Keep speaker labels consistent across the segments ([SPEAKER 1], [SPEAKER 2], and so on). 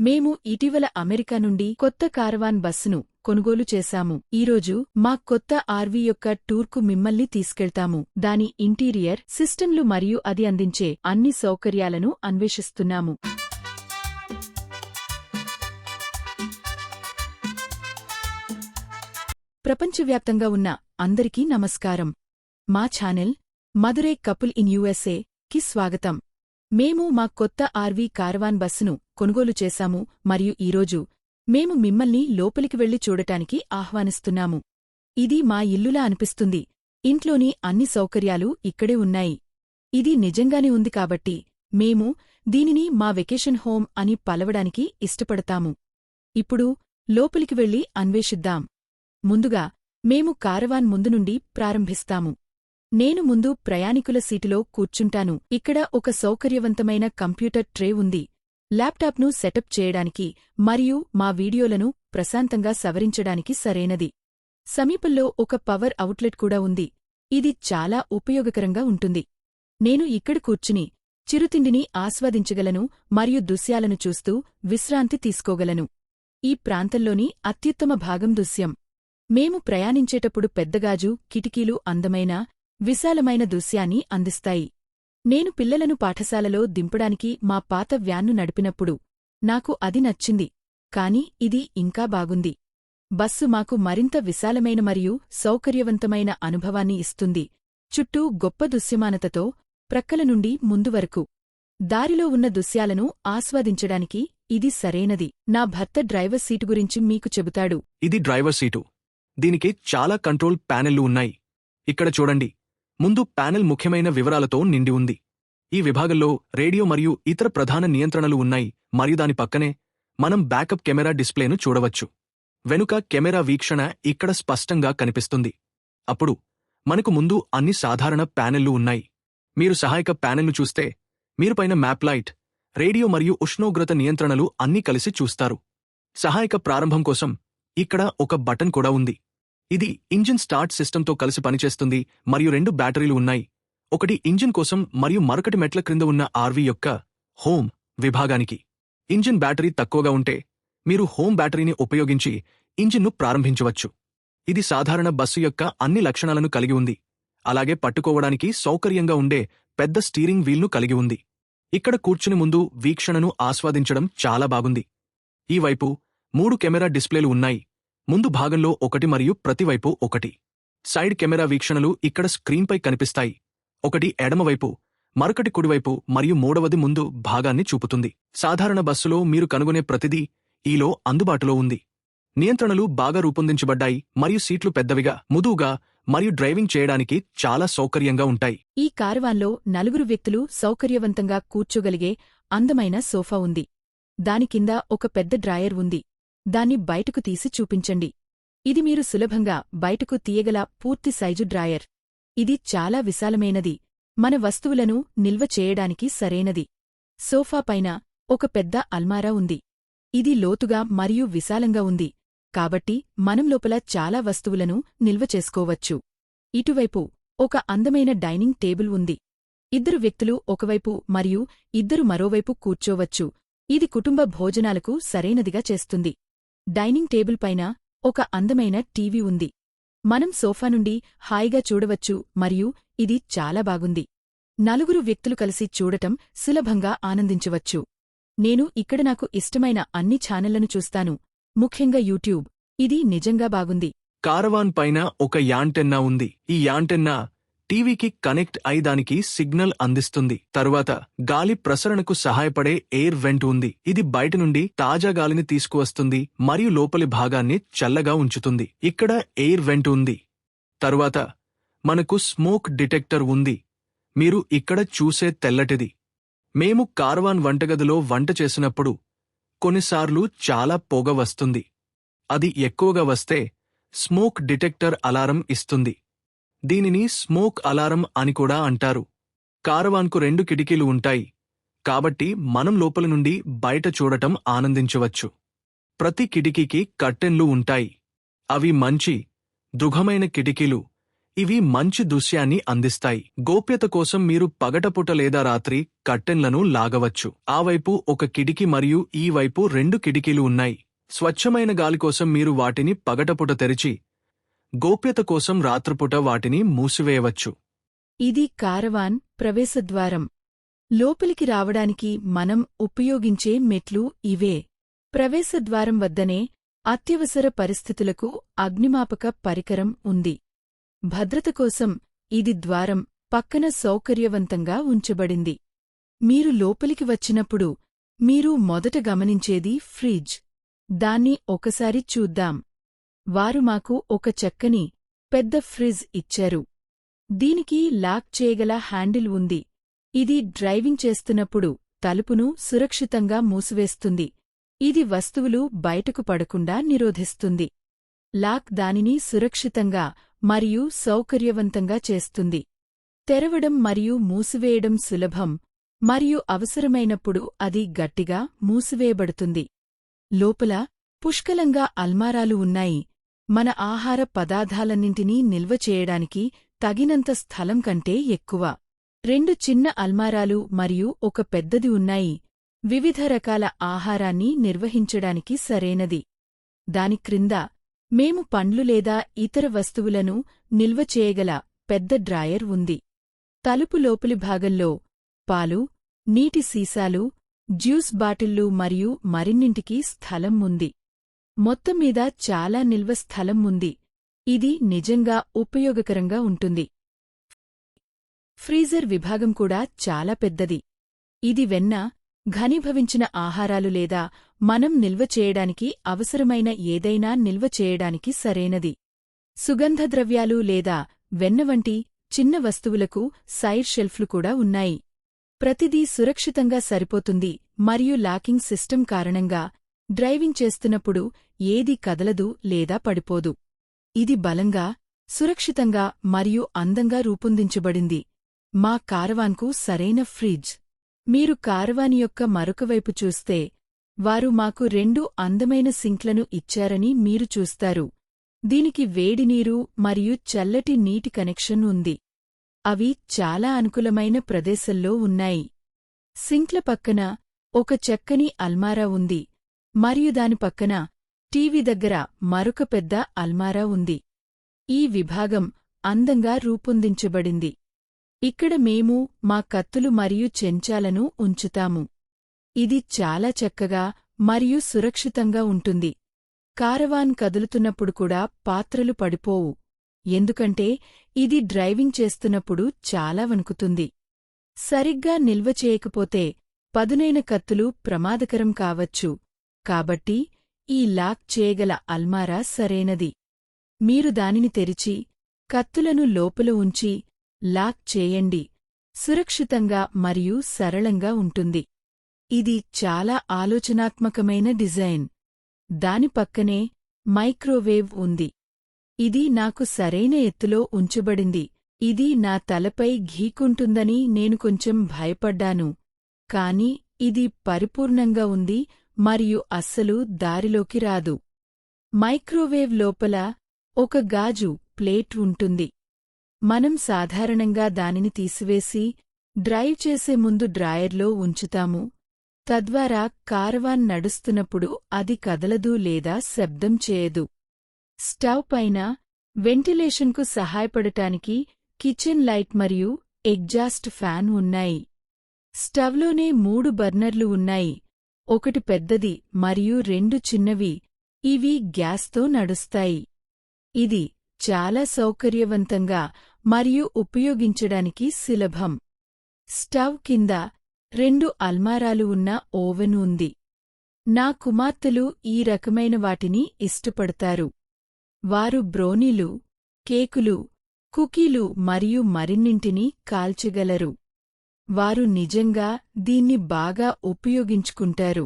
[SPEAKER 1] మేము ఇటీవల అమెరికా నుండి కొత్త కారవాన్ బస్సును కొనుగోలు చేశాము. ఈరోజు మా కొత్త ఆర్వీ యొక్క టూర్కు మిమ్మల్ని తీసుకెళ్తాము. దాని ఇంటీరియర్ సిస్టంలు మరియు అది అందించే అన్ని సౌకర్యాలను అన్వేషిస్తున్నాము. ప్రపంచవ్యాప్తంగా ఉన్న అందరికీ నమస్కారం. మా channel Madurai couple in USA కి స్వాగతం. మేము మా కొత్త ఆర్వీ కార్వాన్ బస్సును కొనుగోలు చేశాము మరియు ఈరోజు మేము మిమ్మల్ని లోపలికి వెళ్ళి చూడటానికి ఆహ్వానిస్తున్నాము. ఇది మా ఇల్లులా అనిపిస్తుంది. ఇంట్లోని అన్ని సౌకర్యాలు ఇక్కడే ఉన్నాయి. ఇది నిజంగానే ఉంది కాబట్టి మేము దీనిని మా వెకేషన్ హోమ్ అని పలవడానికి ఇష్టపడతాము. ఇప్పుడు లోపలికి వెళ్ళి అన్వేషిద్దాం. ముందుగా మేము కారవాన్ ముందు నుండి ప్రారంభిస్తాము. నేను ముందు ప్రయాణికుల సీటులో కూర్చుంటాను. ఇక్కడ ఒక సౌకర్యవంతమైన కంప్యూటర్ ట్రే ఉంది. ల్యాప్టాప్ను సెటప్ చేయడానికి మరియు మా వీడియోలను ప్రశాంతంగా సవరించడానికి సరైనది. సమీపంలో ఒక పవర్ అవుట్లెట్ కూడా ఉంది. ఇది చాలా ఉపయోగకరంగా ఉంటుంది. నేను ఇక్కడ కూర్చుని చిరుతిండిని ఆస్వాదించగలను మరియు దృశ్యాలను చూస్తూ విశ్రాంతి తీసుకోగలను. ఈ ప్రాంతంలోని అత్యుత్తమ భాగం దృశ్యం. మేము ప్రయాణించేటప్పుడు పెద్దగాజు కిటికీలు అందమైన విశాలమైన దృశ్యాన్ని అందిస్తాయి. నేను పిల్లలను పాఠశాలలో దింపడానికి మా పాత వ్యాన్ను నడిపినప్పుడు నాకు అది నచ్చింది. కాని ఇది ఇంకా బాగుంది. బస్సు మాకు మరింత విశాలమైన మరియు సౌకర్యవంతమైన అనుభవాన్ని ఇస్తుంది. చుట్టూ గొప్ప దృశ్యమానతతో ప్రక్కల నుండి ముందు వరకు. దారిలో ఉన్న దృశ్యాలను ఆస్వాదించడానికి ఇది సరైనది. నా భర్త డ్రైవర్ సీటు గురించి మీకు చెబుతాడు.
[SPEAKER 2] ఇది డ్రైవర్ సీటు. దీనికి చాలా కంట్రోల్ ప్యానెళ్ళు ఉన్నాయి. ఇక్కడ చూడండి. ముందు ప్యానెల్ ముఖ్యమైన వివరాలతో నిండి ఉంది. ఈ విభాగంలో రేడియో మరియు ఇతర ప్రధాన నియంత్రణలు ఉన్నాయి. మరియు దాని పక్కనే మనం బ్యాకప్ కెమెరా డిస్ప్లేను చూడవచ్చు. వెనుక కెమెరా వీక్షణ ఇక్కడ స్పష్టంగా కనిపిస్తుంది. అప్పుడు మనకు ముందు అన్ని సాధారణ ప్యానెళ్ళు ఉన్నాయి. మీరు సహాయక ప్యానెల్ను చూస్తే మీరు పైన మ్యాప్ లైట్ రేడియో మరియు ఉష్ణోగ్రత నియంత్రణలు అన్నీ కలిసి చూస్తారు. సహాయక ప్రారంభం కోసం ఇక్కడ ఒక బటన్ కూడా ఉంది. ఇది ఇంజిన్ స్టార్ట్ సిస్టంతో కలిసి పనిచేస్తుంది మరియు రెండు బ్యాటరీలు ఉన్నాయి. ఒకటి ఇంజిన్ కోసం మరియు మరొకటి మెట్ల క్రింద ఉన్న ఆర్వీ యొక్క హోమ్ విభాగానికి. ఇంజిన్ బ్యాటరీ తక్కువగా ఉంటే మీరు హోమ్ బ్యాటరీని ఉపయోగించి ఇంజిన్ను ప్రారంభించవచ్చు. ఇది సాధారణ బస్సు యొక్క అన్ని లక్షణాలను కలిగి ఉంది. అలాగే పట్టుకోవడానికి సౌకర్యంగా ఉండే పెద్ద స్టీరింగ్ వీల్ను కలిగి ఉంది. ఇక్కడ కూర్చుని ముందు వీక్షణను ఆస్వాదించడం చాలా బాగుంది. ఈ వైపు మూడు కెమెరా డిస్ప్లేలు ఉన్నాయి. ముందు భాగంలో ఒకటి మరియు ప్రతివైపు ఒకటి. సైడ్ కెమెరా వీక్షణలు ఇక్కడ స్క్రీన్పై కనిపిస్తాయి. ఒకటి ఎడమవైపు మరొకటి కుడివైపు మరియు మూడవది ముందు భాగాన్ని చూపుతుంది. సాధారణ బస్సులో మీరు కనుగొనే ప్రతిదీ ఈలో అందుబాటులో ఉంది. నియంత్రణలు బాగా రూపొందించబడ్డాయి మరియు సీట్లు పెద్దవిగా ముదువుగా మరియు డ్రైవింగ్ చేయడానికి చాలా సౌకర్యంగా ఉంటాయి.
[SPEAKER 1] ఈ కారవాన్లో నలుగురు వ్యక్తులు సౌకర్యవంతంగా కూర్చోగలిగే అందమైన సోఫా ఉంది. దాని కింద ఒక పెద్ద డ్రాయర్ ఉంది. దాన్ని బయటకు తీసి చూపించండి. ఇది మీరు సులభంగా బయటకు తీయగల పూర్తి సైజు డ్రాయర్. ఇది చాలా విశాలమైనది. మన వస్తువులను నిల్వ చేయడానికి సరైనది. సోఫా పైన ఒక పెద్ద అల్మారా ఉంది. ఇది లోతుగా మరియు విశాలంగా ఉంది. కాబట్టి మనం లోపల చాలా వస్తువులను నిల్వ చేసుకోవచ్చు. ఇటువైపు ఒక అందమైన డైనింగ్ టేబుల్ ఉంది. ఇద్దరు వ్యక్తులు ఒకవైపు మరియు ఇద్దరు మరోవైపు కూర్చోవచ్చు. ఇది కుటుంబ భోజనాలకు సరైనదిగా చేస్తుంది. డైనింగ్ టేబుల్ పైన ఒక అందమైన టీవీ ఉంది. మనం సోఫా నుండి హాయిగా చూడవచ్చు మరియు ఇది చాలా బాగుంది. నలుగురు వ్యక్తులు కలిసి చూడటం సులభంగా ఆనందించవచ్చు. నేను ఇక్కడ నాకు ఇష్టమైన అన్ని ఛానళ్ళను చూస్తాను. ముఖ్యంగా యూట్యూబ్. ఇది నిజంగా బాగుంది.
[SPEAKER 2] కారవాన్ పైన ఒక యాంటెన్నా ఉంది. ఈ యాంటెన్నా టీవీకి కనెక్ట్ అయి దానికి సిగ్నల్ అందిస్తుంది. తరువాత గాలి ప్రసరణకు సహాయపడే ఎయిర్ వెంట్ ఉంది. ఇది బయట నుండి తాజా గాలిని తీసుకువస్తుంది మరియు లోపలి భాగాన్ని చల్లగా ఉంచుతుంది. ఇక్కడ ఎయిర్ వెంట్ ఉంది. తరువాత మనకు స్మోక్ డిటెక్టర్ ఉంది. మీరు ఇక్కడ చూసే తెల్లటిది. మేము కార్వాన్ వంటగదిలో వంట చేసినప్పుడు కొన్నిసార్లు చాలా పొగ వస్తుంది. అది ఎక్కువగా వస్తే స్మోక్ డిటెక్టర్ అలారం ఇస్తుంది. దీనిని స్మోక్ అలారం అని కూడా అంటారు. కారవాన్కు రెండు కిటికీలు ఉంటాయి. కాబట్టి మనం లోపల నుండి బయట చూడటం ఆనందించవచ్చు. ప్రతి కిటికీకి కర్టెన్లు ఉంటాయి. అవి మంచి దృఢమైన కిటికీలు. ఇవి మంచి దృశ్యాన్ని అందిస్తాయి. గోప్యత కోసం మీరు పగటపుట లేదా రాత్రి కర్టెన్లను లాగవచ్చు. ఆ వైపు ఒక కిటికీ మరియు ఈ వైపు రెండు కిటికీలు ఉన్నాయి. స్వచ్ఛమైన గాలి కోసం మీరు వాటిని పగటపుట తెరిచి గోప్యత కోసం రాత్రిపూట వాటిని మూసివేయవచ్చు.
[SPEAKER 1] ఇది కారవాన్ ప్రవేశద్వారం లోపలికి రావడానికి మనం ఉపయోగించే మెట్లు ఇవే. ప్రవేశద్వారం వద్దనే అత్యవసర పరిస్థితులకు అగ్నిమాపక పరికరం ఉంది. భద్రత కోసం ఇది ద్వారం పక్కన సౌకర్యవంతంగా ఉంచబడింది. మీరు లోపలికి వచ్చినప్పుడు మీరు మొదట గమనించేది ఫ్రిడ్జ్. దాన్ని ఒకసారి చూద్దాం. వారు మాకు ఒక చక్కని పెద్ద ఫ్రిజ్ ఇచ్చారు. దీనికి లాక్ చేయగల హ్యాండిల్ ఉంది. ఇది డ్రైవింగ్ చేస్తున్నప్పుడు తలుపును సురక్షితంగా మూసివేస్తుంది. ఇది వస్తువులు బయటకు పడకుండా నిరోధిస్తుంది. లాక్ దానిని సురక్షితంగా మరియు సౌకర్యవంతంగా చేస్తుంది. తెరవడం మరియు మూసివేయడం సులభం మరియు అవసరమైనప్పుడు అది గట్టిగా మూసివేయబడుతుంది. లోపల పుష్కలంగా అల్మారాలు ఉన్నాయి. మన ఆహార పదార్థాలన్నింటినీ నిల్వ చేయడానికి తగినంత స్థలం కంటే ఎక్కువ. రెండు చిన్న అల్మారాలు మరియు ఒక పెద్దది ఉన్నాయి. వివిధ రకాల ఆహారాన్ని నిర్వహించడానికి సరైనది. దాని క్రింద మేము పండ్లు లేదా ఇతర వస్తువులను నిల్వ చేయగల పెద్ద డ్రాయర్ ఉంది. తలుపు లోపలి భాగంలో పాలు నీటి సీసాలు జ్యూస్ బాటిళ్ళు మరియు మరిన్నింటికి స్థలం ఉంది. మొత్తం మీద చాలా నిల్వ స్థలం ఉంది. ఇది నిజంగా ఉపయోగకరంగా ఉంటుంది. ఫ్రీజర్ విభాగం కూడా చాలా పెద్దది. ఇది వెన్న ఘనీభవించిన ఆహారాలు లేదా మనం నిల్వ చేయడానికి అవసరమైన ఏదైనా నిల్వ చేయడానికి సరైనది. సుగంధద్రవ్యాలు లేదా వెన్న వంటి చిన్న వస్తువులకు సైడ్ షెల్ఫ్లు కూడా ఉన్నాయి. ప్రతిదీ సురక్షితంగా సరిపోతుంది మరియు లాకింగ్ సిస్టమ్ కారణంగా డ్రైవింగ్ చేస్తున్నప్పుడు ఏది కదలదు లేదా పడిపోదు. ఇది బలంగా సురక్షితంగా మరియు అందంగా రూపొందించబడింది. మా కారవాన్కు సరైన ఫ్రిడ్జ్. మీరు కారవాన్ యొక్క మరొకవైపు చూస్తే వారు మాకు రెండు అందమైన సింక్లను ఇచ్చారని మీరు చూస్తారు. దీనికి వేడినీరు మరియు చల్లటి నీటి కనెక్షన్ ఉంది. అవి చాలా అనుకూలమైన ప్రదేశంలో ఉన్నాయి. సింక్ల పక్కన ఒక చక్కని అల్మారా ఉంది. మరియు దాని పక్కన టీవీ దగ్గర మరొక పెద్ద అల్మారా ఉంది. ఈ విభాగం అందంగా రూపొందించబడింది. ఇక్కడ మేము మా కత్తులు మరియు చెంచాలను ఉంచుతాము. ఇది చాలా చక్కగా మరియు సురక్షితంగా ఉంటుంది. కారవాన్ కదులుతున్నప్పుడు కూడా పాత్రలు పడిపోవు. ఎందుకంటే ఇది డ్రైవింగ్ చేస్తున్నప్పుడు చాలా వణుకుతుంది. సరిగ్గా నిల్వ చేయకపోతే పదునైన కత్తులు ప్రమాదకరం కావచ్చు. కాబట్టి ఈ లాక్ చేయగల అల్మారా సరైనది. మీరు దానిని తెరిచి కత్తులను లోపల ఉంచి లాక్ చేయండి. సురక్షితంగా మరియు సరళంగా ఉంటుంది. ఇది చాలా ఆలోచనాత్మకమైన డిజైన్. దాని పక్కనే మైక్రోవేవ్ ఉంది. ఇది నాకు సరైన ఎత్తులో ఉంచబడింది. ఇది నా తలపై ఘీకుంటుందని నేను కొంచెం భయపడ్డాను. కాని ఇది పరిపూర్ణంగా ఉంది. మరియు అస్సలు దారిలోకి రాదు. మైక్రోవేవ్ లోపల ఒక గాజు ప్లేట్ ఉంటుంది. మనం సాధారణంగా దానిని తీసివేసి డ్రైవ్ చేసే ముందు డ్రాయర్లో ఉంచుతాము. తద్వారా కారవాన్ నడుస్తున్నప్పుడు అది కదలదు లేదా శబ్దం చేయదు. స్టవ్ పైన వెంటిలేషన్కు సహాయపడటానికి కిచెన్ లైట్ మరియు ఎగ్జాస్ట్ ఫ్యాన్ ఉన్నాయి. స్టవ్లోనే మూడు బర్నర్లు ఉన్నాయి. ఒకటి పెద్దది మరియు రెండు చిన్నవి. ఇవి గ్యాస్తో నడుస్తాయి. ఇది చాలా సౌకర్యవంతంగా మరియు ఉపయోగించడానికి సులభం. స్టవ్ కింద రెండు అల్మారాలు ఉన్న ఓవెన్ ఉంది. నా కుమార్తెలు ఈ రకమైన వాటిని ఇష్టపడతారు. వారు బ్రోనీలు కేకులు కుకీలు మరియు మరిన్నింటినీ కాల్చగలరు. వారు నిజంగా దీన్ని బాగా ఉపయోగించుకుంటారు.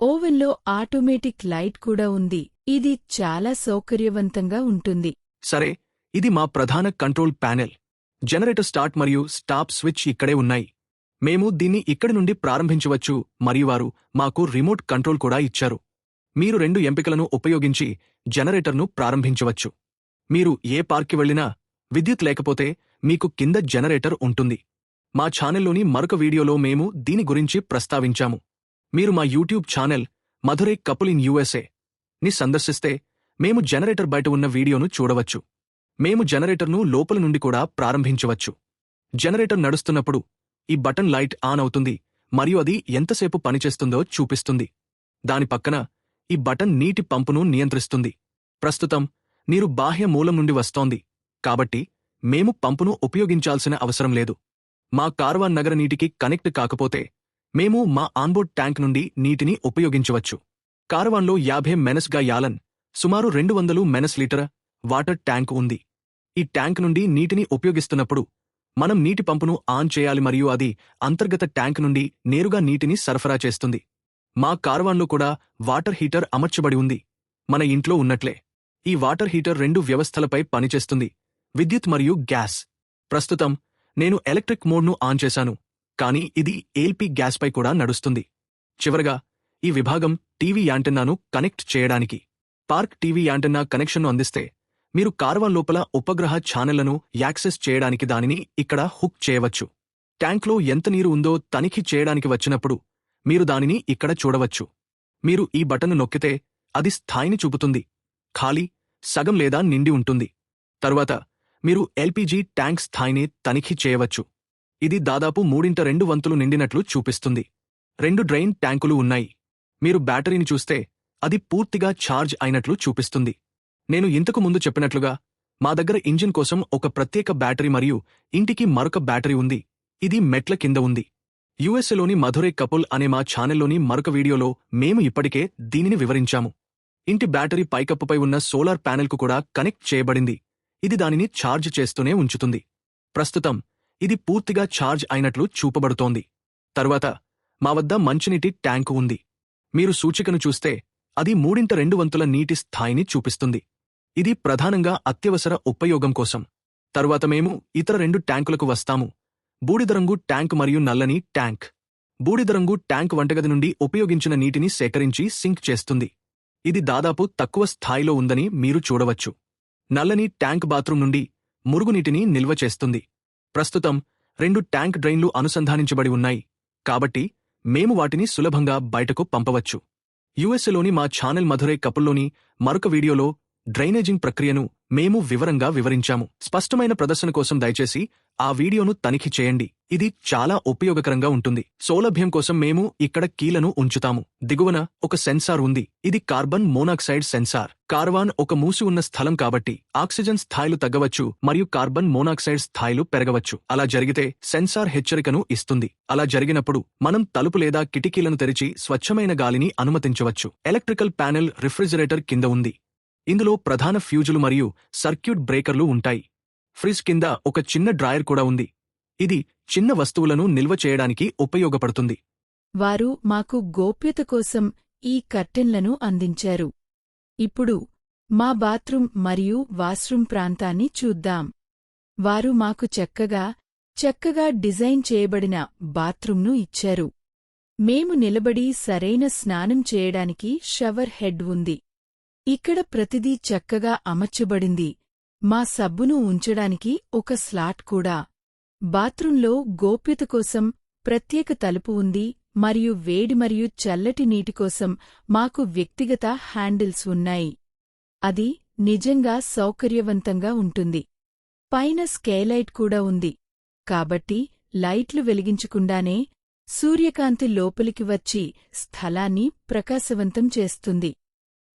[SPEAKER 1] ఓవెన్లో ఆటోమేటిక్ లైట్ కూడా ఉంది. ఇది చాలా సౌకర్యవంతంగా ఉంటుంది.
[SPEAKER 2] సరే ఇది మా ప్రధాన కంట్రోల్ ప్యానెల్. జనరేటర్ స్టార్ట్ మరియు స్టాప్ స్విచ్ ఇక్కడే ఉన్నాయి. మేము దీన్ని ఇక్కడి నుండి ప్రారంభించవచ్చు మరియు వారు మాకు రిమోట్ కంట్రోల్ కూడా ఇచ్చారు. మీరు రెండు ఎంపికలను ఉపయోగించి జనరేటర్ను ప్రారంభించవచ్చు. మీరు ఏ పార్క్కి వెళ్ళినా విద్యుత్ లేకపోతే మీకు కింద జనరేటర్ ఉంటుంది. మా ఛానల్లోని మరొక వీడియోలో మేము దీని గురించి ప్రస్తావించాము. మీరు మా YouTube channel Madurai couple in USA ని సందర్శిస్తే మేము జనరేటర్ బయట ఉన్న వీడియోను చూడవచ్చు. మేము జనరేటర్ను లోపల నుండి కూడా ప్రారంభించవచ్చు. జనరేటర్ నడుస్తున్నప్పుడు ఈ బటన్ లైట్ ఆన్ అవుతుంది మరియు అది ఎంతసేపు పనిచేస్తుందో చూపిస్తుంది. దాని పక్కన ఈ బటన్ నీటి పంపును నియంత్రిస్తుంది. ప్రస్తుతం నీరు బాహ్య మూలం నుండి వస్తోంది కాబట్టి మేము పంపును ఉపయోగించాల్సిన అవసరం లేదు. మా కార్వాన్ నగర నీటికి కనెక్ట్ కాకపోతే మేము మా ఆన్బోర్డ్ ట్యాంక్ నుండి నీటిని ఉపయోగించవచ్చు. కార్వాన్లో యాభై మెనస్గా యాలన్ సుమారు రెండు వందలు మెనస్ లీటర్ వాటర్ ట్యాంక్ ఉంది. ఈ ట్యాంక్ నుండి నీటిని ఉపయోగిస్తున్నప్పుడు మనం నీటి పంపును ఆన్ చేయాలి మరియు అది అంతర్గత ట్యాంక్ నుండి నేరుగా నీటిని సరఫరా చేస్తుంది. మా కార్వాన్లో కూడా వాటర్ హీటర్ అమర్చబడి ఉంది. మన ఇంట్లో ఉన్నట్లే ఈ వాటర్ హీటర్ రెండు వ్యవస్థలపై పనిచేస్తుంది. విద్యుత్ మరియు గ్యాస్. ప్రస్తుతం నేను ఎలక్ట్రిక్ మోడ్ను ఆన్ చేశాను కానీ ఇది ఏల్పీ గ్యాస్పై కూడా నడుస్తుంది. చివరగా ఈ విభాగం టీవీ యాంటెన్నాను కనెక్ట్ చేయడానికి. పార్క్ టీవీ యాంటెన్నా కనెక్షన్ను అందిస్తే మీరు కార్వా లోపల ఉపగ్రహ ఛానళ్ళను యాక్సెస్ చేయడానికి దానిని ఇక్కడ హుక్ చేయవచ్చు. ట్యాంక్లో ఎంత నీరు ఉందో తనిఖీ చేయడానికి వచ్చినప్పుడు మీరు దానిని ఇక్కడ చూడవచ్చు. మీరు ఈ బటన్ నొక్కితే అది స్థాయిని చూపుతుంది. ఖాళీ సగం లేదా నిండి ఉంటుంది. తరువాత మీరు ఎల్పీజీ ట్యాంక్ స్థాయిని తనిఖీ చేయవచ్చు. ఇది దాదాపు మూడింట రెండు వంతులు నిండినట్లు చూపిస్తుంది. రెండు డ్రైన్ ట్యాంకులు ఉన్నాయి. మీరు బ్యాటరీని చూస్తే అది పూర్తిగా ఛార్జ్ అయినట్లు చూపిస్తుంది. నేను ఇంతకు ముందు చెప్పినట్లుగా మా దగ్గర ఇంజిన్ కోసం ఒక ప్రత్యేక బ్యాటరీ మరియు ఇంటికి మరొక బ్యాటరీ ఉంది. ఇది మెట్ల కింద ఉంది. యుఎస్ఏలోని మధురై కపుల్ అనే మా ఛానల్లోని మరొక వీడియోలో మేము ఇప్పటికే దీనిని వివరించాము. ఇంటి బ్యాటరీ పైకప్పుపై ఉన్న సోలార్ ప్యానెల్కు కూడా కనెక్ట్ చేయబడింది. ఇది దానిని ఛార్జ్ చేస్తూనే ఉంచుతుంది. ప్రస్తుతం ఇది పూర్తిగా ఛార్జ్ అయినట్లు చూపబడుతోంది. తరువాత మా వద్ద మంచినీటి ట్యాంకు ఉంది. మీరు సూచికను చూస్తే అది మూడింట రెండు వంతుల నీటి స్థాయిని చూపిస్తుంది. ఇది ప్రధానంగా అత్యవసర ఉపయోగం కోసం. తరువాత మేము ఇతర రెండు ట్యాంకులకు వస్తాము. బూడిదరంగు ట్యాంక్ మరియు నల్లని ట్యాంక్. బూడిదరంగు ట్యాంక్ వంటగది నుండి ఉపయోగించిన నీటిని సేకరించి సింక్ చేస్తుంది. ఇది దాదాపు తక్కువ స్థాయిలో ఉందని మీరు చూడవచ్చు. నల్లని ట్యాంక్ బాత్రూం నుండి మురుగునీటిని నిల్వ చేస్తుంది. ప్రస్తుతం రెండు ట్యాంక్ డ్రైన్లు అనుసంధానించబడి ఉన్నాయి. కాబట్టి మేము వాటిని సులభంగా బయటకు పంపవచ్చు. యుఎస్ఏలోని మా ఛానల్ మధురై కపుల్లోని మరొక వీడియోలో డ్రైనేజింగ్ ప్రక్రియను మేము వివరంగా వివరించాము. స్పష్టమైన ప్రదర్శన కోసం దయచేసి ఆ వీడియోను తనిఖీ చేయండి. ఇది చాలా ఉపయోగకరంగా ఉంటుంది. సౌలభ్యం కోసం మేము ఇక్కడ కీలను ఉంచుతాము. దిగువన ఒక సెన్సార్ ఉంది. ఇది కార్బన్ మోనాక్సైడ్ సెన్సార్. కార్వాన్ ఒక మూసి ఉన్న స్థలం కాబట్టి ఆక్సిజన్ స్థాయిలు తగ్గవచ్చు మరియు కార్బన్ మోనాక్సైడ్ స్థాయిలు పెరగవచ్చు. అలా జరిగితే సెన్సార్ హెచ్చరికను ఇస్తుంది. అలా జరిగినప్పుడు మనం తలుపు లేదా కిటికీలను తెరిచి స్వచ్ఛమైన గాలిని అనుమతించవచ్చు. ఎలక్ట్రికల్ ప్యానెల్ రిఫ్రిజిరేటర్ కింద ఉంది. ఇందులో ప్రధాన ఫ్యూజులు మరియు సర్క్యూట్ బ్రేకర్లు ఉంటాయి. ఫ్రిజ్ కింద ఒక చిన్న డ్రాయర్ కూడా ఉంది. ఇది చిన్న వస్తువులను నిల్వ చేయడానికి ఉపయోగపడుతుంది.
[SPEAKER 1] వారు మాకు గోప్యత కోసం ఈ కర్టెన్లను అందించారు. ఇప్పుడు మా బాత్రూం మరియు వాష్రూమ్ ప్రాంతాన్ని చూద్దాం. వారు మాకు చక్కగా చక్కగా డిజైన్ చేయబడిన బాత్రూంను ఇచ్చారు. మేము నిలబడి సరైన స్నానం చేయడానికి షవర్ హెడ్ ఉంది. ఇక్కడ ప్రతిదీ చక్కగా అమర్చబడింది. మా సబ్బును ఉంచడానికి ఒక స్లాట్ కూడా. బాత్రూంలో గోప్యత కోసం ప్రత్యేక తలుపు ఉంది మరియు వేడి మరియు చల్లటి నీటి కోసం మాకు వ్యక్తిగత హ్యాండిల్స్ ఉన్నాయి. అది నిజంగా సౌకర్యవంతంగా ఉంటుంది. పైన స్కేలైట్ కూడా ఉంది. కాబట్టి లైట్లు వెలిగించకుండానే సూర్యకాంతి లోపలికి వచ్చి స్థలాన్ని ప్రకాశవంతం చేస్తుంది.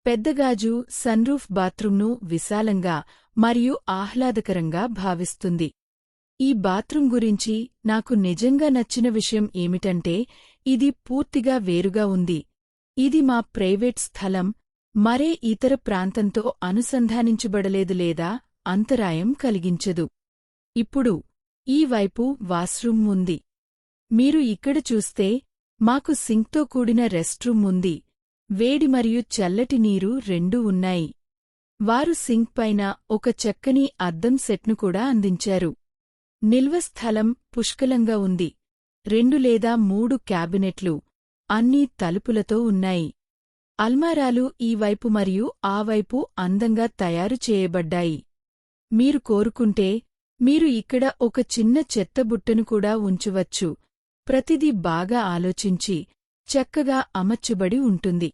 [SPEAKER 1] పెద్దగాజు సన్రూఫ్ బాత్రూంను విశాలంగా మరియు ఆహ్లాదకరంగా భావిస్తుంది. ఈ బాత్రూం గురించి నాకు నిజంగా నచ్చిన విషయం ఏమిటంటే ఇది పూర్తిగా వేరుగా ఉంది. ఇది మా ప్రైవేట్ స్థలం మరే ఇతర ప్రాంతంతో అనుసంధానించబడలేదు లేదా అంతరాయం కలిగించదు. ఇప్పుడు ఈ వైపు వాష్రూమ్ ఉంది. మీరు ఇక్కడ చూస్తే మాకు సింక్తో కూడిన రెస్ట్రూమ్ ఉంది. వేడి మరియు చల్లటి నీరు రెండూ ఉన్నాయి. వారు సింక్ పైన ఒక చక్కని అద్దం సెట్ను కూడా అందించారు. నిల్వ స్థలం పుష్కలంగా ఉంది. రెండు లేదా మూడు క్యాబినెట్లు అన్నీ తలుపులతో ఉన్నాయి. అల్మారాలు ఈ వైపు మరియు ఆ వైపు అందంగా తయారు చేయబడ్డాయి. మీరు కోరుకుంటే మీరు ఇక్కడ ఒక చిన్న చెత్తబుట్టను కూడా ఉంచవచ్చు. ప్రతిదీ బాగా ఆలోచించి చక్కగా అమర్చబడి ఉంటుంది.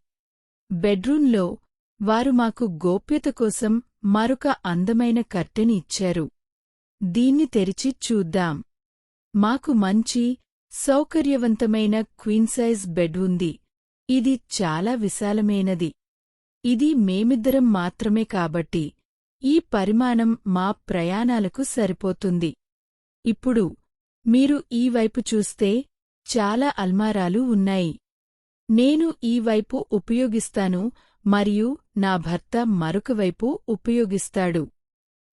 [SPEAKER 1] బెడ్రూంలో వారు మాకు గోప్యత కోసం మరొక అందమైన కర్టెన్ ఇచ్చారు. దీన్ని తెరిచి చూద్దాం. మాకు మంచి సౌకర్యవంతమైన క్వీన్ సైజ్ బెడ్ ఉంది. ఇది చాలా విశాలమైనది. ఇది మేమిద్దరం మాత్రమే కాబట్టి ఈ పరిమాణం మా ప్రయాణాలకు సరిపోతుంది. ఇప్పుడు మీరు ఈ వైపు చూస్తే చాలా అల్మారాలు ఉన్నాయి. నేను ఈ వైపు ఉపయోగిస్తాను మరియు నా భర్త మరొక వైపు ఉపయోగిస్తాడు.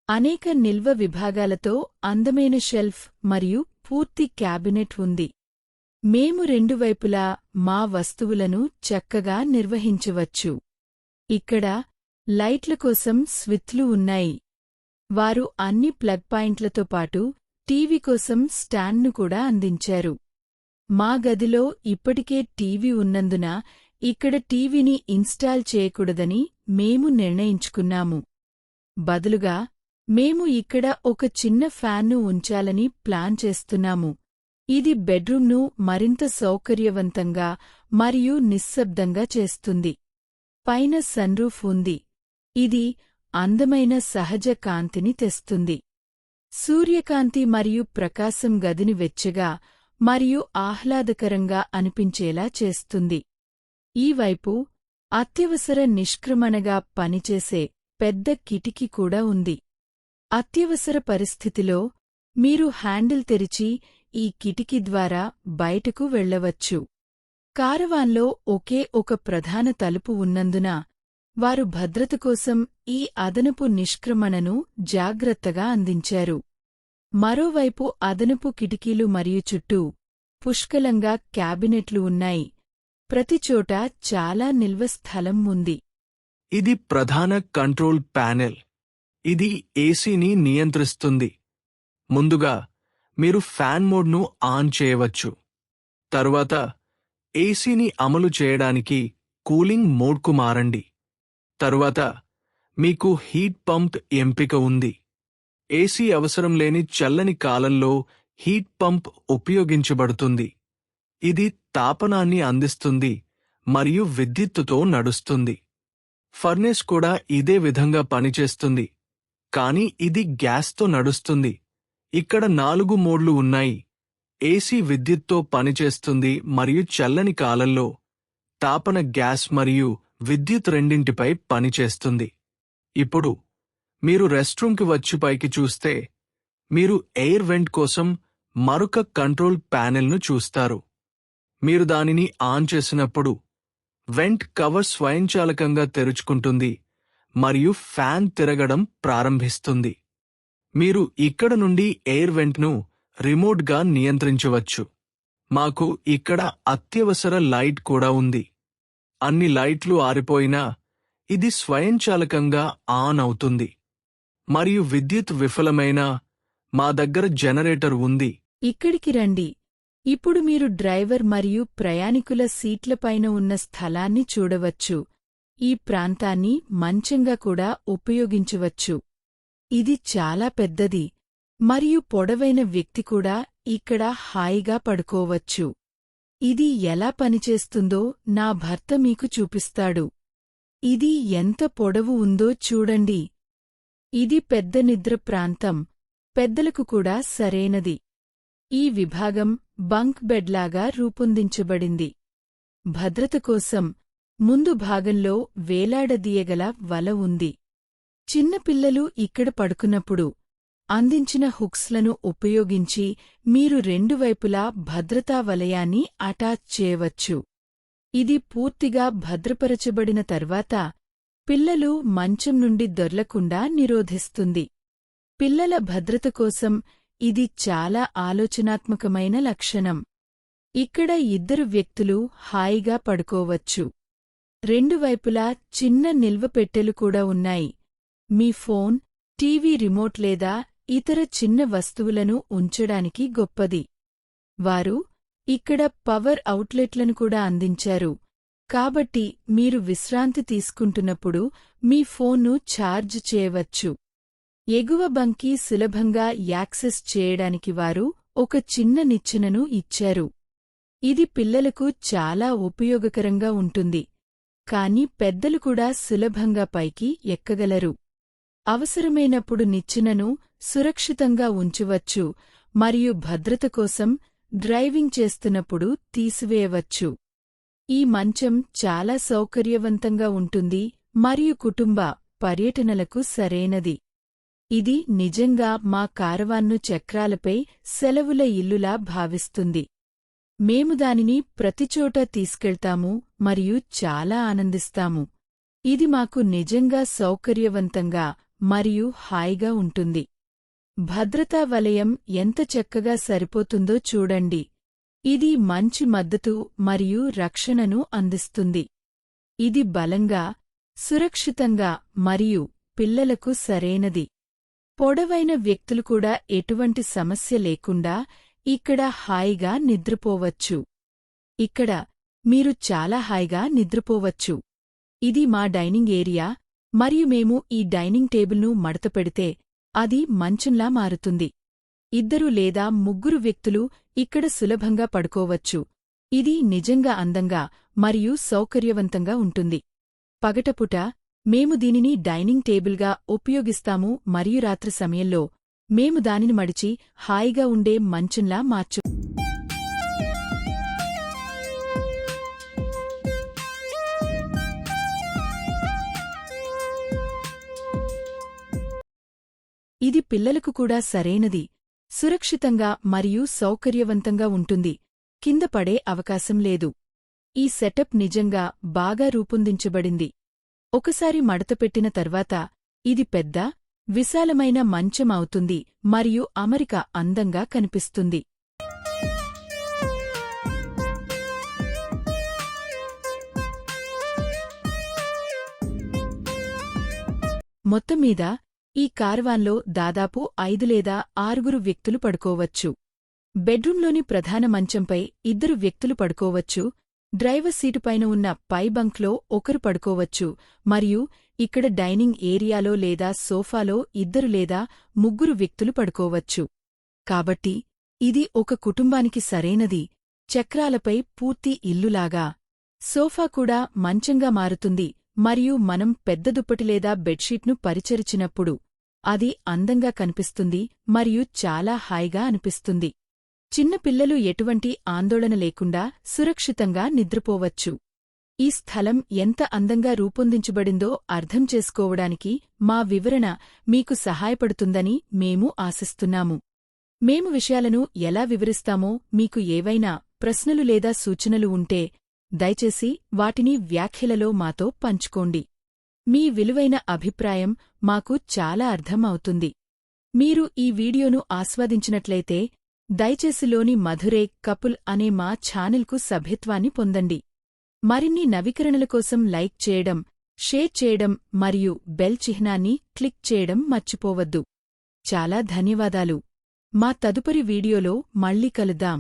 [SPEAKER 1] అనేక నిల్వ విభాగాలతో అందమైన షెల్ఫ్ మరియు పూర్తి క్యాబినెట్ ఉంది. మేము రెండు వైపులా మా వస్తువులను చక్కగా నిర్వహించవచ్చు. ఇక్కడ లైట్ల కోసం స్విత్లు ఉన్నాయి. వారు అన్ని ప్లగ్ పాయింట్లతో పాటు టీవీ కోసం స్టాండ్ను కూడా అందించారు. మా గదిలో ఇప్పటికే టీవీ ఉన్నందున ఇక్కడ టీవీని ఇన్స్టాల్ చేయకూడదని మేము నిర్ణయించుకున్నాము. బదులుగా మేము ఇక్కడ ఒక చిన్న ఫ్యాన్ను ఉంచాలని ప్లాన్ చేస్తున్నాము. ఇది బెడ్రూమ్ను మరింత సౌకర్యవంతంగా మరియు నిశ్శబ్దంగా చేస్తుంది. పైన సన్రూఫ్ ఉంది. ఇది అందమైన సహజ కాంతిని తెస్తుంది. సూర్యకాంతి మరియు ప్రకాశం గదిని వెచ్చగా మరియు ఆహ్లాదకరంగా అనిపించేలా చేస్తుంది. ఈ వైపు అత్యవసర నిష్క్రమణగా పనిచేసే పెద్ద కిటికీ కూడా ఉంది. అత్యవసర పరిస్థితిలో మీరు హ్యాండిల్ తెరిచి ఈ కిటికీ ద్వారా బయటకు వెళ్ళవచ్చు. కారవాన్లో ఒకే ఒక ప్రధాన తలుపు ఉన్నందున వారు భద్రత కోసం ఈ అదనపు నిష్క్రమణను జాగ్రత్తగా అందించారు. మరోవైపు అదనపు కిటికీలు మరియు చుట్టూ పుష్కలంగా క్యాబినెట్లు ఉన్నాయి. ప్రతిచోటా చాలా నిల్వ స్థలం ఉంది.
[SPEAKER 2] ఇది ప్రధాన కంట్రోల్ ప్యానెల్. ఇది ఏసీని నియంత్రిస్తుంది. ముందుగా మీరు ఫ్యాన్ మోడ్ను ఆన్ చేయవచ్చు. తరువాత ఏసీని అమలు చేయడానికి కూలింగ్ మోడ్కు మారండి. తరువాత మీకు హీట్ పంప్ ఎంపిక ఉంది. ఏసీ అవసరం లేని చల్లని కాలంలో హీట్ పంప్ ఉపయోగించబడుతుంది. ఇది తాపనాన్ని అందిస్తుంది మరియు విద్యుత్తుతో నడుస్తుంది. ఫర్నేస్ కూడా ఇదే విధంగా పనిచేస్తుంది. కానీ ఇది గ్యాస్తో నడుస్తుంది. ఇక్కడ నాలుగు మోడ్లు ఉన్నాయి. ఏసీ విద్యుత్తో పనిచేస్తుంది మరియు చల్లని కాలంలో తాపన గ్యాస్ మరియు విద్యుత్ రెండింటిపై పనిచేస్తుంది. ఇప్పుడు మీరు రెస్ట్రూమ్కి వచ్చి పైకి చూస్తే మీరు ఎయిర్ వెంట్ కోసం మరొక కంట్రోల్ ప్యానెల్ను చూస్తారు. మీరు దానిని ఆన్ చేసినప్పుడు వెంట్ కవర్ స్వయంచాలకంగా తెరుచుకుంటుంది మరియు ఫ్యాన్ తిరగడం ప్రారంభిస్తుంది. మీరు ఇక్కడ నుండి ఎయిర్ వెంట్ను రిమోట్గా నియంత్రించవచ్చు. మాకు ఇక్కడ అత్యవసర లైట్ కూడా ఉంది. అన్ని లైట్లు ఆరిపోయినా ఇది స్వయంచాలకంగా ఆన్ అవుతుంది. మరియు విద్యుత్ విఫలమైనా మా దగ్గర జనరేటర్ ఉంది.
[SPEAKER 1] ఇక్కడికి రండి. ఇప్పుడు మీరు డ్రైవర్ మరియు ప్రయాణికుల సీట్లపైన ఉన్న స్థలాన్ని చూడవచ్చు. ఈ ప్రాంతాన్ని మంచంగా కూడా ఉపయోగించవచ్చు. ఇది చాలా పెద్దది. మరియు పొడవైన వ్యక్తి కూడా ఇక్కడ హాయిగా పడుకోవచ్చు. ఇది ఎలా పనిచేస్తుందో నా భర్త మీకు చూపిస్తాడు. ఇది ఎంత పొడవు ఉందో చూడండి. ఇది పెద్ద నిద్ర ప్రాంతం పెద్దలకు కూడా సరైనది. ఈ విభాగం బంక్ బెడ్లాగా రూపొందించబడింది. భద్రత కోసం ముందు భాగంలో వేలాడదీయగల వల ఉంది. చిన్నపిల్లలు ఇక్కడ పడుకున్నప్పుడు అందించిన హుక్స్లను ఉపయోగించి మీరు రెండు వైపులా భద్రతా వలయాన్ని అటాచ్ చేయవచ్చు. ఇది పూర్తిగా భద్రపరచబడిన తర్వాత పిల్లలు మంచం నుండి దొర్లకుండా నిరోధిస్తుంది. పిల్లల భద్రత కోసం ఇది చాలా ఆలోచనాత్మకమైన లక్షణం. ఇక్కడ ఇద్దరు వ్యక్తులు హాయిగా పడుకోవచ్చు. రెండు వైపులా చిన్న నిల్వ పెట్టెలు కూడా ఉన్నాయి. మీ ఫోన్ టీవీ రిమోట్ లేదా ఇతర చిన్న వస్తువులను ఉంచడానికి గొప్పది. వారు ఇక్కడ పవర్ అవుట్లెట్లను కూడా అందించారు. కాబట్టి మీరు విశ్రాంతి తీసుకుంటున్నప్పుడు మీ ఫోన్ను ఛార్జ్ చేయవచ్చు. ఎగువ బంకి సులభంగా యాక్సెస్ చేయడానికి వారు ఒక చిన్న నిచ్చెనను ఇచ్చారు. ఇది పిల్లలకు చాలా ఉపయోగకరంగా ఉంటుంది. కాని పెద్దలు కూడా సులభంగా పైకి ఎక్కగలరు. అవసరమైనప్పుడు నిచ్చెనను సురక్షితంగా ఉంచవచ్చు మరియు భద్రత కోసం డ్రైవింగ్ చేస్తున్నప్పుడు తీసివేయవచ్చు. ఈ మంచం చాలా సౌకర్యవంతంగా ఉంటుంది మరియు కుటుంబ పర్యటనలకు సరైనది. ఇది నిజంగా మా కారవాన్ను చక్రాలపై సెలవుల ఇల్లులా భావిస్తుంది. మేము దానిని ప్రతిచోటా తీసుకెళ్తాము మరియు చాలా ఆనందిస్తాము. ఇది మాకు నిజంగా సౌకర్యవంతంగా మరియు హాయిగా ఉంటుంది. భద్రతా వలయం ఎంత చక్కగా సరిపోతుందో చూడండి. ఇది మంచి మద్దతు మరియు రక్షణను అందిస్తుంది. ఇది బలంగా సురక్షితంగా మరియు పిల్లలకు సరైనది. పొడవైన వ్యక్తులు కూడా ఎటువంటి సమస్య లేకుండా ఇక్కడ హాయిగా నిద్రపోవచ్చు. ఇక్కడ మీరు చాలా హాయిగా నిద్రపోవచ్చు. ఇది మా డైనింగ్ ఏరియా మరియు మేము ఈ డైనింగ్ టేబుల్ను మడతపెడితే అది మంచంలా మారుతుంది. ఇద్దరు లేదా ముగ్గురు వ్యక్తులు ఇక్కడ సులభంగా పడుకోవచ్చు. ఇది నిజంగా అందంగా మరియు సౌకర్యవంతంగా ఉంటుంది. పగటపుట మేము దీనిని డైనింగ్ టేబుల్గా ఉపయోగిస్తాము మరియు రాత్రి సమయంలో మేము దానిని మడిచి హాయిగా ఉండే మంచంలా మార్చు. ఇది పిల్లలకు కూడా సరైనది. సురక్షితంగా మరియు సౌకర్యవంతంగా ఉంటుంది. కింద పడే అవకాశం లేదు. ఈ సెటప్ నిజంగా బాగా రూపొందించబడింది. ఒకసారి మడతపెట్టిన తర్వాత ఇది పెద్ద విశాలమైన మంచం అవుతుంది మరియు అమరిక అందంగా కనిపిస్తుంది. మొత్తంమీద ఈ కార్వాన్లో దాదాపు ఐదు లేదా ఆరుగురు వ్యక్తులు పడుకోవచ్చు. బెడ్రూంలోని ప్రధాన మంచంపై ఇద్దరు వ్యక్తులు పడుకోవచ్చు. డ్రైవర్ సీటుపైన ఉన్న పై బంక్లో ఒకరు పడుకోవచ్చు. మరియు ఇక్కడ డైనింగ్ ఏరియాలో లేదా సోఫాలో ఇద్దరు లేదా ముగ్గురు వ్యక్తులు పడుకోవచ్చు. కాబట్టి ఇది ఒక కుటుంబానికి సరైనది. చక్రాలపై పూర్తి ఇల్లులాగా. సోఫా కూడా మంచంగా మారుతుంది. మరియు మనం పెద్ద దుప్పటి లేదా బెడ్షీట్ను పరిచరిచినప్పుడు అది అందంగా కనిపిస్తుంది మరియు చాలా హాయిగా అనిపిస్తుంది. చిన్నపిల్లలు ఎటువంటి ఆందోళన లేకుండా సురక్షితంగా నిద్రపోవచ్చు. ఈ స్థలం ఎంత అందంగా రూపొందించబడిందో అర్థం చేసుకోవడానికి మా వివరణ మీకు సహాయపడుతుందని మేము ఆశిస్తున్నాము. మేము విషయాలను ఎలా వివరిస్తామో మీకు ఏవైనా ప్రశ్నలు లేదా సూచనలు ఉంటే దయచేసి వాటిని వ్యాఖ్యలలో మాతో పంచుకోండి. మీ విలువైన అభిప్రాయం మాకు చాలా అర్థం అవుతుంది మీరు ఈ వీడియోను ఆస్వాదించినట్లయితే దయచేసిలోని మధురే కపుల్ అనే మా ఛానల్కు సభ్యత్వాన్ని పొందండి. మరిన్ని నవీకరణల కోసం లైక్ చేయడం షేర్ చేయడం మరియు బెల్ చిహ్నాన్ని క్లిక్ చేయడం మర్చిపోవద్దు. చాలా ధన్యవాదాలు. మా తదుపరి వీడియోలో మళ్ళీ కలుద్దాం.